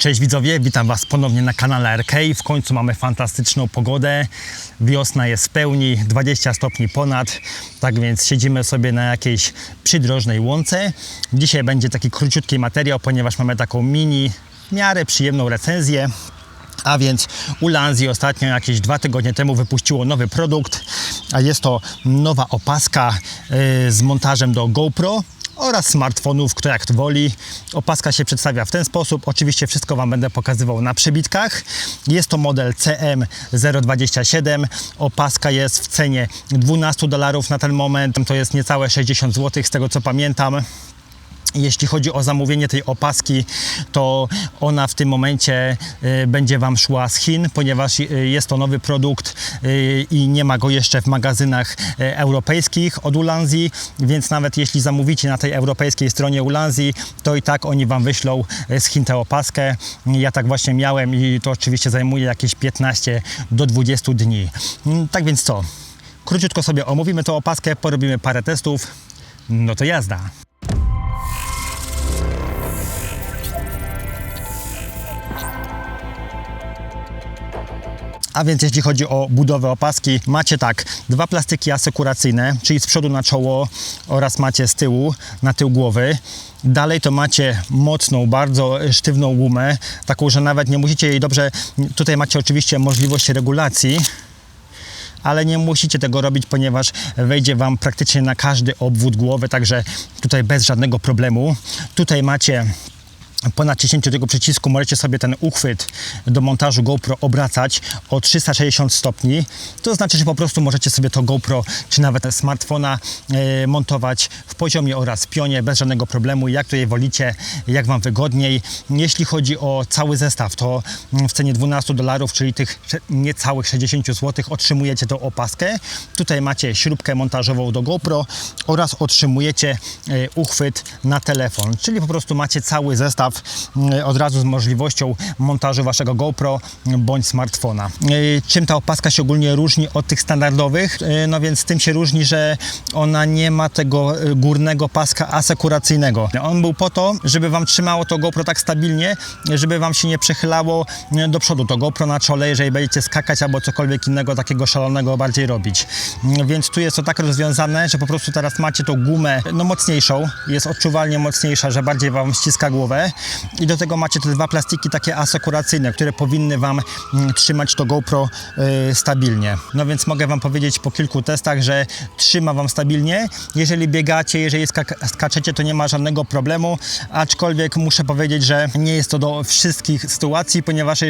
Cześć widzowie, witam Was ponownie na kanale RK. W końcu mamy fantastyczną pogodę. Wiosna jest w pełni, 20 stopni ponad, tak więc siedzimy sobie na jakiejś przydrożnej łące. Dzisiaj będzie taki króciutki materiał, ponieważ mamy taką mini, w miarę przyjemną recenzję. A więc Ulanzi ostatnio jakieś dwa tygodnie temu wypuściło nowy produkt, a jest to nowa opaska yy, z montażem do GoPro oraz smartfonów, kto jak to woli. Opaska się przedstawia w ten sposób. Oczywiście wszystko Wam będę pokazywał na przebitkach. Jest to model CM027. Opaska jest w cenie 12 dolarów na ten moment. To jest niecałe 60 zł z tego co pamiętam. Jeśli chodzi o zamówienie tej opaski, to ona w tym momencie y, będzie Wam szła z Chin, ponieważ y, jest to nowy produkt y, i nie ma go jeszcze w magazynach europejskich od Ulanzi, więc nawet jeśli zamówicie na tej europejskiej stronie Ulanzi, to i tak oni Wam wyślą z Chin tę opaskę. Ja tak właśnie miałem i to oczywiście zajmuje jakieś 15 do 20 dni. Mm, Tak więc co? Króciutko sobie omówimy tą opaskę, porobimy parę testów. No to jazda. A więc jeśli chodzi o budowę opaski, macie tak, dwa plastiki asekuracyjne, czyli z przodu na czoło oraz macie z tyłu, na tył głowy. Dalej to macie mocną, bardzo sztywną gumę, taką, że nawet nie musicie jej dobrze, tutaj macie oczywiście możliwość regulacji, ale nie musicie tego robić, ponieważ wejdzie Wam praktycznie na każdy obwód głowy, także tutaj bez żadnego problemu. Tutaj macie po naciśnięciu tego przycisku możecie sobie ten uchwyt do montażu GoPro obracać o 360 stopni. To znaczy, że po prostu możecie sobie to GoPro czy nawet smartfona e, montować w poziomie oraz pionie bez żadnego problemu, jak to je wolicie, jak Wam wygodniej. Jeśli chodzi o cały zestaw, to w cenie 12 dolarów, czyli tych niecałych 60 zł otrzymujecie tą opaskę. Tutaj macie śrubkę montażową do GoPro oraz otrzymujecie e, uchwyt na telefon, czyli po prostu macie cały zestaw mm, od razu z możliwością montażu waszego GoPro bądź smartfona. E, Czym ta opaska się ogólnie różni od tych standardowych? E, No więc tym się różni, że ona nie ma tego e, górnego paska asekuracyjnego. On był po to, żeby wam trzymało to GoPro tak stabilnie, żeby wam się nie przechylało e, do przodu to GoPro na czole, jeżeli będziecie skakać albo cokolwiek innego takiego szalonego bardziej robić. Więc tu jest to tak rozwiązane, że po prostu teraz macie tą gumę no mocniejszą, jest odczuwalnie mocniejsza, że bardziej wam ściska głowę i do tego macie te dwa plastiki takie asekuracyjne, które powinny wam mm, trzymać to GoPro y, stabilnie. No więc mogę wam powiedzieć po kilku testach, że trzyma wam stabilnie. Jeżeli biegacie, jeżeli skak- skaczecie, to nie ma żadnego problemu, aczkolwiek muszę powiedzieć, że nie jest to do wszystkich sytuacji, ponieważ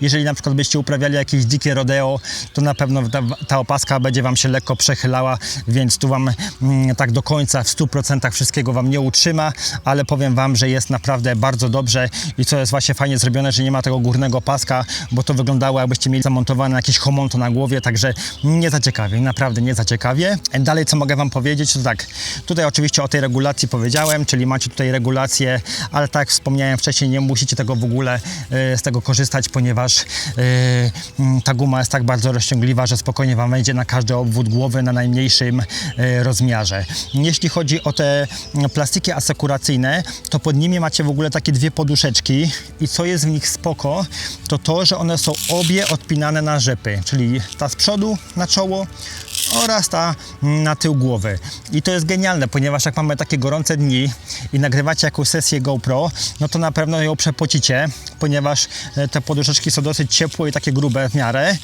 jeżeli na przykład byście uprawiali jakieś dzikie rodeo, to na pewno ta, ta opaska będzie wam się lekko przechylała, więc tu wam mm, tak do końca w 100% wszystkiego wam nie utrzyma, ale powiem wam, że jest naprawdę bardzo dobrze i co jest właśnie fajnie zrobione, że nie ma tego górnego paska, bo to wyglądało jakbyście mieli zamontowane jakieś homonto na głowie, także nie za ciekawie, naprawdę nie za ciekawie. Dalej co mogę wam powiedzieć, to tak, tutaj oczywiście o tej regulacji powiedziałem, czyli macie tutaj regulację, ale tak wspomniałem wcześniej, nie musicie tego w ogóle e, z tego korzystać, ponieważ e, ta guma jest tak bardzo rozciągliwa, że spokojnie wam wejdzie na każdy obwód głowy na najmniejszym e, rozmiarze. Jeśli chodzi o te plastiki asekuracyjne, to pod nimi macie w ogóle takie dwie poduszeczki i co jest w nich spoko, to to, że one są obie odpinane na rzepy, czyli ta z przodu na czoło oraz ta na tył głowy. I to jest genialne, ponieważ jak mamy takie gorące dni i nagrywacie jakąś sesję GoPro, no to na pewno ją przepocicie, ponieważ e, te poduszeczki są dosyć ciepłe i takie grube w miarę,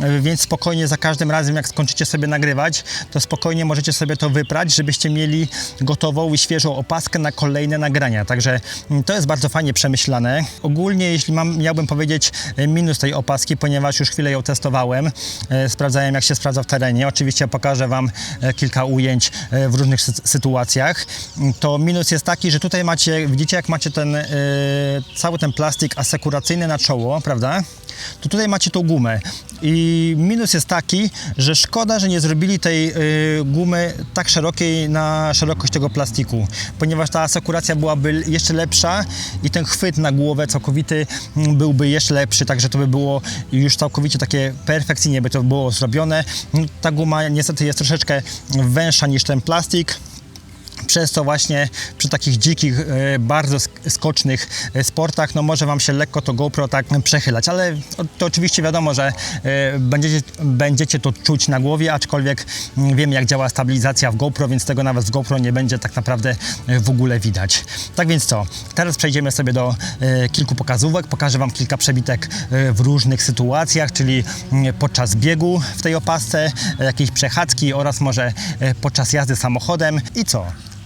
e, więc spokojnie za każdym razem jak skończycie sobie nagrywać, to spokojnie możecie sobie to wyprać, żebyście mieli gotową i świeżą opaskę na kolejne nagrania. Także mm, to jest bardzo fajnie przemyślane. Ogólnie, jeśli mam, miałbym powiedzieć e, minus tej opaski, ponieważ już chwilę ją testowałem, sprawdzałem jak się sprawdza w terenie. Oczywiście pokażę Wam kilka ujęć e, w różnych sy- sytuacjach. To minus jest taki, że tutaj macie, widzicie jak macie ten e, cały ten plastik asekuracyjny na czoło, prawda? To tutaj macie tą gumę. I minus jest taki, że szkoda, że nie zrobili tej y, gumy tak szerokiej na szerokość tego plastiku, ponieważ ta asekuracja byłaby jeszcze lepsza i ten chwyt na głowę całkowity mm, byłby jeszcze lepszy, także to by było już całkowicie takie perfekcyjnie by to było zrobione. Ta guma niestety jest troszeczkę węższa niż ten plastik, przez co właśnie przy takich dzikich, e, bardzo sk- skocznych e, sportach, no może Wam się lekko to GoPro tak przechylać, ale to oczywiście wiadomo, że e, będziecie, będziecie to czuć na głowie, aczkolwiek mm, wiem jak działa stabilizacja w GoPro, więc tego nawet w GoPro nie będzie tak naprawdę w ogóle widać. Tak więc co, teraz przejdziemy sobie do kilku pokazówek, pokażę Wam kilka przebitek w różnych sytuacjach, czyli mm, podczas biegu w tej opasce, jakiejś przechadzki oraz może podczas jazdy samochodem i co?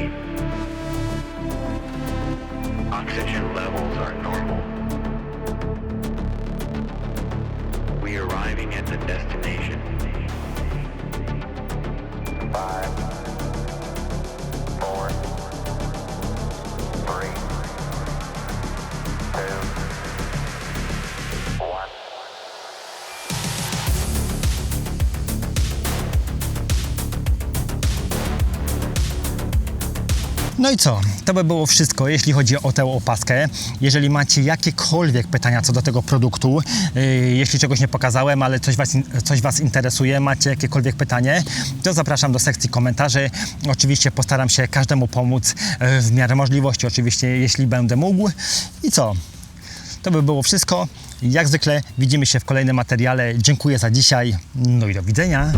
Sleep. Oxygen levels are normal. We arriving at the destination. Five, No i co? To by było wszystko, jeśli chodzi o tę opaskę. Jeżeli macie jakiekolwiek pytania co do tego produktu, yy, jeśli czegoś nie pokazałem, ale coś was, coś was interesuje, macie jakiekolwiek pytanie, to zapraszam do sekcji komentarzy. Oczywiście postaram się każdemu pomóc yy, w miarę możliwości, oczywiście jeśli będę mógł. I co? To by było wszystko. Jak zwykle widzimy się w kolejnym materiale. Dziękuję za dzisiaj. No i do widzenia.